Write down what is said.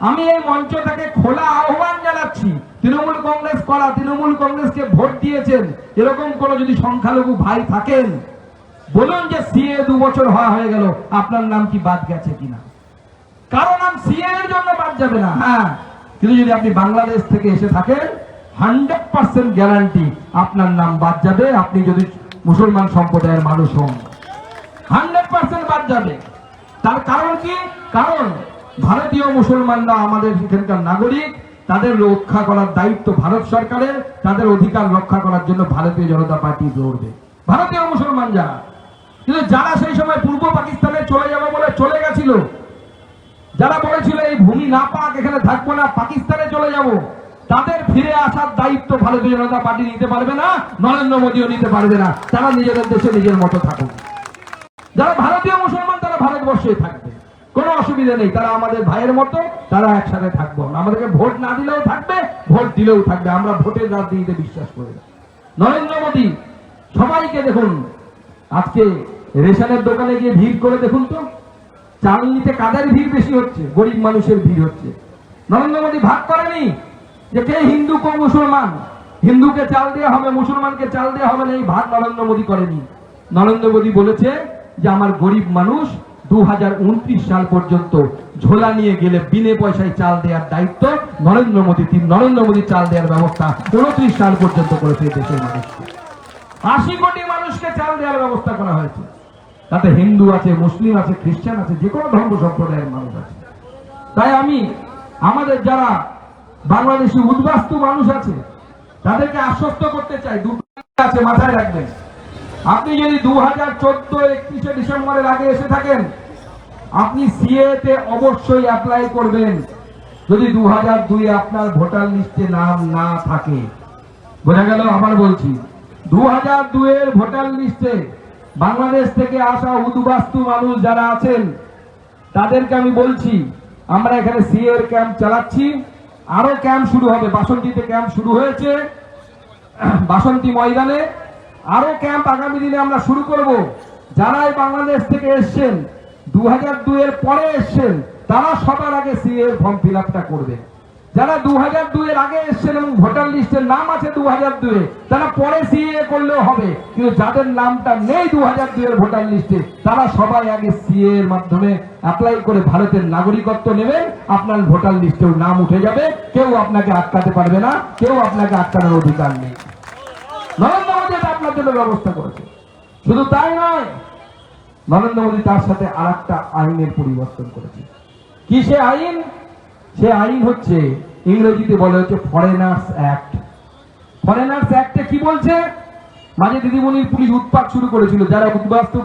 আমি এই মঞ্চ থেকে খোলা আহ্বান জানাচ্ছি। তৃণমূল কংগ্রেস করা তৃণমূল কংগ্রেসকে ভোট দিয়েছেন। এরকম কোন যদি সংখ্যালঘু ভাই থাকেন বলুন যে সিএ দু বছর হওয়া হয়ে গেল আপনার নাম কি বাদ গেছে কিনা? কারও নাম সিএ এর জন্য বাদ যাবে না। হ্যাঁ। কিন্তু যদি আপনি বাংলাদেশ থেকে এসে থাকেন হান্ড্রেড পার্সেন্ট গ্যারান্টি আপনার নাম বাদ যাবে। আপনি যদি মুসলমান সম্প্রদায়ের মানুষ হন হান্ড্রেড পার্সেন্ট বাদ যাবে। তার কারণ কি? কারণ ভারতীয় মুসলমানরা আমাদের এখানকার নাগরিক, তাদের রক্ষা করার দায়িত্ব ভারত সরকারের, তাদের অধিকার রক্ষা করার জন্য ভারতীয় জনতা পার্টি লড়বে ভারতীয় মুসলমান যারা, কিন্তু যারা সেই সময় পূর্ব পাকিস্তানে চলে যাবে বলে চলে গেছিল, যারা বলেছিল এই ভূমি না পাক, এখানে থাকব না, পাকিস্তানে চলে যাব, তাদের ফিরে আসার দায়িত্ব ভারতীয় জনতা পার্টি নিতে পারবে না, নরেন্দ্র মোদীও নিতে পারবে না, তারা নিজেদের দেশে নিজের মতো থাকুক। যারা ভারতীয় মুসলমান, তারা ভারতবর্ষে থাকবে। কোনো অসুবিধা নেই। তারা আমাদের ভাইয়ের মতো, তারা একসাথে থাকব। আমাদেরকে ভোট না দিলেও থাকবে, ভোট দিলেও থাকবে। আমরা ভোটের রাজনীতিতে বিশ্বাস করি নরেন্দ্র মোদী, সবাইকে দেখুন। আজকে রেশনের দোকানে গিয়ে ভিড় করে দেখুন তো। চাল নিতে কাদের ভিড় বেশি হচ্ছে, গরিব মানুষের ভিড় হচ্ছে। নরেন্দ্র মোদী ভাগ করেনি যে কে হিন্দু কো মুসলমান। হিন্দুকে চাল দেওয়া হবে, মুসলমানকে চাল দেওয়া হবে না, এই ভাগ নরেন্দ্র মোদী করেনি। নরেন্দ্র মোদী বলেছে যে, আমার গরিব মানুষ সাল পর্যন্ত ঝোলা নিয়ে গেলে বিনে পয়সায় চাল দেওয়ার দায়িত্ব নরেন্দ্র মোদী। নরেন্দ্র মোদী চাল দেওয়ার ব্যবস্থা উনত্রিশ সাল পর্যন্ত করেছে দেশের মানুষকে আশি কোটি মানুষকে চাল দেওয়ার ব্যবস্থা করা হয়েছে। তাতে হিন্দু আছে, মুসলিম আছে, খ্রিস্টান আছে, যে কোনো ধর্ম সম্প্রদায়ের মানুষ আছে। তাই আমি, আমাদের যারা বাংলাদেশি উদ্বাস্তু মানুষ আছে, তাদেরকে আশ্বস্ত করতে চাই আছে, মাথায় রাখবেন। আপনি যদি দু হাজার চোদ্দ, একত্রিশে ডিসেম্বরের আগে এসে থাকেন আপনি সিএ তে অবশ্যই অ্যাপ্লাই করবেন। যদি দু হাজার দুই আপনার ভোটার লিস্টে নাম না থাকে। বোঝা গেল আবার বলছি। দু হাজার দুয়ের ভোটার লিস্টে বাংলাদেশ থেকে আসা উদ্বাস্তু মানুষ যারা আছেন, তাদেরকে আমি বলছি, আমরা এখানে সিএ এর ক্যাম্প চালাচ্ছি। আরও ক্যাম্প শুরু হবে। বাসন্তীতে ক্যাম্প শুরু হয়েছে। বাসন্তী ময়দানে আরও ক্যাম্প আগামী দিনে আমরা শুরু করব। যারাই বাংলাদেশ থেকে এসছেন দু হাজার পরে এসছেন, তারা সবার আগে ফর্ম ফিল যারা দু আগে এসছেন এবং ভোটার লিস্টের নাম আছে দু হাজার দুয়ে তারা পরে সিএ করলেও হবে। কিন্তু যাদের নামটা নেই দু হাজার ভোটার লিস্টে, তারা সবাই আগে সিএ এর মাধ্যমে অ্যাপ্লাই করে ভারতের নাগরিকত্ব নেবেন। আপনার ভোটার লিস্টেও নাম উঠে যাবে। কেউ আপনাকে আটকাতে পারবে না, কেউ আপনাকে আটকানোর অধিকার নেই। নরেন্দ্র মোদী আপনার জন্য ব্যবস্থা করেছে। শুধু তাই নয় নরেন্দ্র মোদী তার সাথে আর একটা আইনের পরিবর্তন করেছে। কি সে আইন? সে আইন হচ্ছে, ইংরেজিতে বলে হচ্ছে ফরেনার্স অ্যাক্ট ফরেনার্স অ্যাক্টে কি বলছে? মাঝে দিদিমণির পুলিশ উৎপাত শুরু করেছিল, যারা উদ্বাস্তু